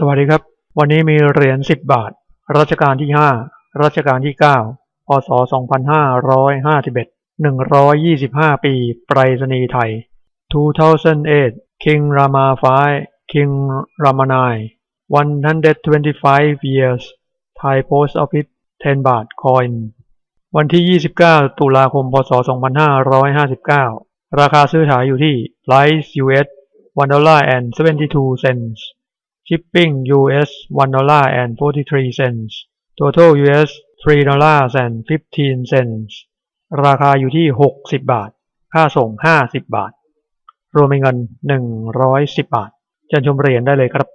สวัสดีครับ วันนี้มีเหรียญ 10 บาท รัชกาลที่ 5 รัชกาลที่ 9 พศ 2551 125 ปี ไปรษณีย์ไทย 2008 King Rama V King Rama IX 125 years Thai Post Office 10 บาท coin วันที่ 29 ตุลาคม พศ 2559 ราคาซื้อขายอยู่ที่ price US 1 dollar and 72 cents shipping US 1 dollar and 43 cents total US 3 dollars and 15 cents ราคาอยู่ที่ 60 บาท ค่าส่ง 50 บาท รวมเป็นเงิน 110 บาท เชิญชมเหรียญได้เลยครับ